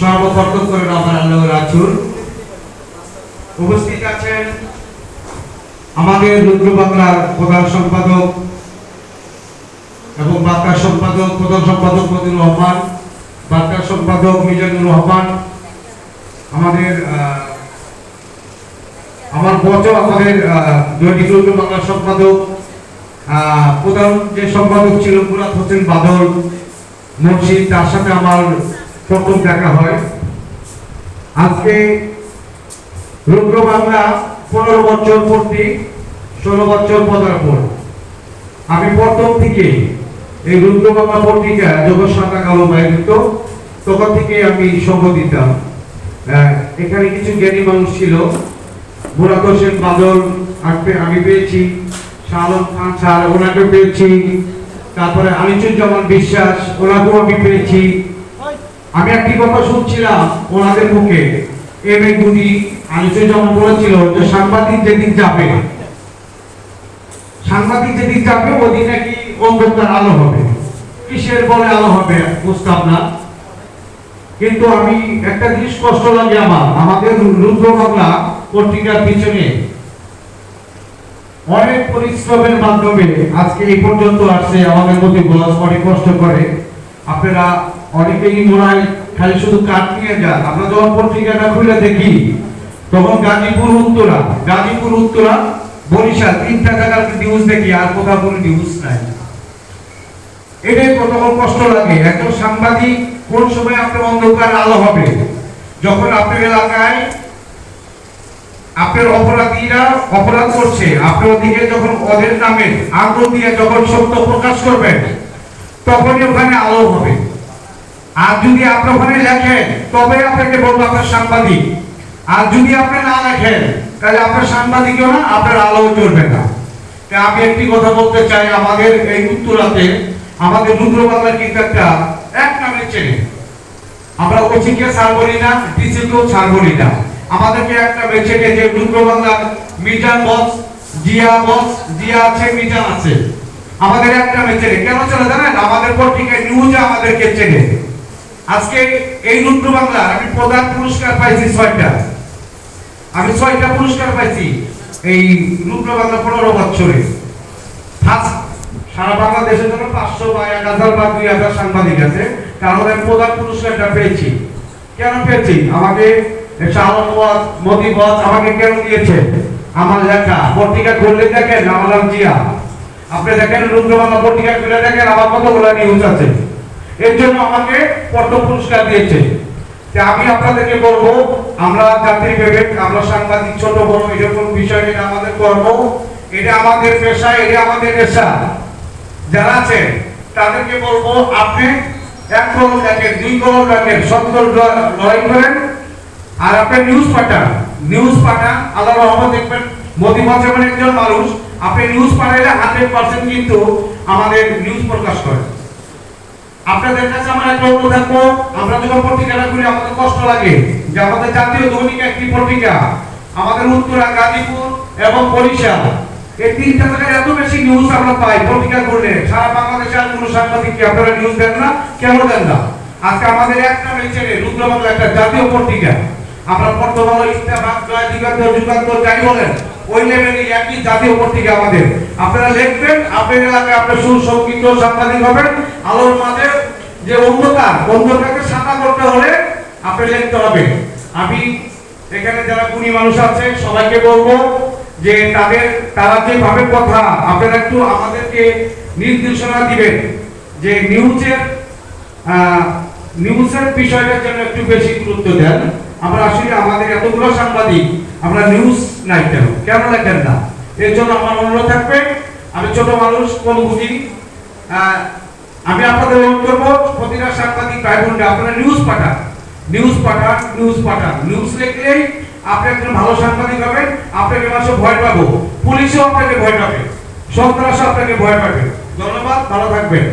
সর্ববর্তন করেন আমার আল্লাহ রাজুর। উপস্থিত আছেন আমাদের রুদ্র বাংলার প্রধান সম্পাদক এবং বার্তা সম্পাদক, প্রধান সম্পাদক মতিউর রহমান বার্তা সম্পাদক মিজানুর রহমান, আমাদের আমার বচ আমাদের দৈনিক রুদ্র বাংলার সম্পাদক প্রধান যে সম্পাদক ছিল মুরাদ হোসেন বাদল মুর্শিদ তার সাথে আমার প্রথম দেখা হয়। আজকে রুদ্র বাংলা পনেরো বছর পূর্তি, ষোলো বছর পদার্পণ। আমি প্রথম থেকে এই রুদ্র বাংলা পত্রিকা যখন সাদা কালো বাইরিত তখন থেকে আমি সঙ্গ দিতাম। এখানে কিছু জ্ঞানী মানুষ ছিল, মুরাদ হোসেন বাদল আমি পেয়েছি, শাহ আলম খান স্যার ওনাকে পেয়েছি, তারপরে আনিসুজ্জামান বিশ্বাস, ওনাকেও আমি পেয়েছি। আমি একটি কথা শুনছিলাম ওনাদের মুখে। এম এ গুডি আনিসুজ্জামান বলেছিল যে সাংবাদিক যেদিন যাবে, সাংবাদিক যেদিন যাবে ওদিন নাকি অন্ধকার আলো হবে। কিসের বলে আলো হবে বুঝতাম না। কিন্তু আমি একটা জিনিস কষ্ট লাগে আমার, আমাদের রুদ্র বাংলা পত্রিকার পিছনে। অনেক পরিশ্রমের মাধ্যমে আজকে এই পর্যন্ত আসছে, আমাদের মধ্যে বস অনেক কষ্ট করে। আপনারা অনেকেই মনে হয় খালি শুধু কাঠ নিয়ে যান। আমরা যখন পত্রিকাটা খুলে দেখি, তখন গাজীপুর উত্তরা গাজীপুর উত্তরা, বরিশাল, তিনটা জায়গার নিউজ দেখি, আর কোথাও কোনো নিউজ নাই। এটাই তখন কষ্ট লাগে। একজন সাংবাদিক কোন সময় আপনার অন্ধকার আলো হবে? যখন আপনার এলাকায় আপনার অপরাধীরা অপরাধ করছে, আপনার দিকে যখন ওদের নামে আগ্রহ দিয়ে যখন সত্য প্রকাশ করবেন, তখনই ওখানে আলো হবে। আর যদি আপনি ওখানে লেখেন, তবে আপনাকে বলব আপনার সাংবাদিক। আর যদি আপনি না লেখেন, তাহলে আপনার সাংবাদিকও না, আপনার আলো চলবে না। আমি একটি কথা বলতে চাই, আমাদের এই উত্তরাতে, আমাদের রুদ্র বাংলার কিন্তু এক নামে চেনে আমরা ওচিকে ছাড় বলি না ডিসিকেও ছাড় বলি না। আমাদেরকে একটা বেছে যে রুদ্র বাংলার মিজান বস জিয়া বস জিয়া আছে, মিজান আছে। আমাদের একটা বেছে কেন চলে জানেন? আমাদের পত্রিকায় নিউজ আমাদেরকে চেনে। আজকে এই রুদ্র বাংলা আমি প্রধান পুরস্কার পাইছি ছয়টা। আমি ছয়টা পুরস্কার পাইছি এই রুদ্র বাংলা পনেরো বছরে। ফার্স্ট সারা বাংলাদেশের জন্য পাঁচশো বা এক হাজার বা দুই হাজার সাংবাদিক আছে। মধ্যে আমি প্রধান পুরস্কারটা পেয়েছি। কেন পেয়েছি? আমাকে শাহবাজ মোদিবাজ আমাকে কেন দিয়েছে? আমার লেখা, পত্রিকা খুললে দেখেন, আমার নাম জিয়া। আপনি দেখেন রুদ্রবাংলা পত্রিকা খুলে দেখেন, আমার কতগুলো নিউজ আছে। এর জন্য আমাকে পদ্ম পুরস্কার দিয়েছে। আমি আপনাদেরকে বলব, আমরা জাতির বিবেক, আমরা সাংবাদিক, ছোট, বড়, এরকম বিষয় এটা আমাদের কর্ম, এটা আমাদের পেশা, এটা আমাদের পেশা যারা আছে তাদেরকে বলব, আপনি এক কলম দেখেন, দুই কলম দেখেন সত্য লড়াই করেন, আর আপনি নিউজ পাঠান। নিউজ পাঠান, আল্লাহ রহমত দেখবেন, মোদী যেমন একজন মানুষ, আপনি নিউজ পাঠাইলে হান্ড্রেড পার্সেন্ট কিন্তু আমাদের নিউজ প্রকাশ করে। আপনাদের কাছে আমার একটা অনুরোধ থাকব আমরা যখন পত্রিকাটা আমাদের কষ্ট লাগে যে আমাদের জাতীয় দৈনিক একটি পত্রিকা, আমাদের উত্তরা, গাজীপুর এবং বরিশাল, এই তিনটা জায়গায় এত বেশি নিউজ আমরা পাই পত্রিকা করলে সারা বাংলাদেশে আর কোনো সাংবাদিক কি আপনারা নিউজ দেন না? কেন দেন না? আজকে আমাদের একটা হয়েছে রুদ্র বাংলা একটা জাতীয় পত্রিকা। আমরা বর্তমানে ইত্তেফাক জয় দিগন্ত যুগান্ত যাই বলেন। ওই লেভেলে একই জাতীয় পত্রিকা আমাদের। আপনারা লিখবেন আপনার এলাকায় আপনার সুসংগীত সাংবাদিক হবেন। আলোর মাঝে যে অন্ধকার, অন্ধকারকে সাদা করতে হলে আপনি লিখতে হবে। আমি এখানে যারা গুণী মানুষ আছে, সবাইকে বলব যে তাদের, তারা যেভাবে কথা, আপনারা একটু আমাদেরকে নির্দেশনা দিবেন যে নিউজের নিউজের বিষয়টার জন্য একটু বেশি গুরুত্ব দেন। আমরা আসলে আমাদের এতগুলো সাংবাদিক, আমরা নিউজ নাই কেন? কেন লেখেন না? এর জন্য আমার অনুরোধ থাকবে, আমি ছোট মানুষ, কোন বুঝি? আমি আপনাদের অনুরোধ করব, প্রতিটা সাংবাদিক ভাই বোনরা আপনারা নিউজ পাঠান। নিউজ পাঠান নিউজ পাঠান। নিউজ লিখলেই আপনি একজন ভালো সাংবাদিক হবেন আপনাকে মানুষ ভয় পাবো? পুলিশও আপনাকে ভয় পাবে, সন্ত্রাসও আপনাকে ভয় পাবে। ধন্যবাদ, ভালো থাকবেন।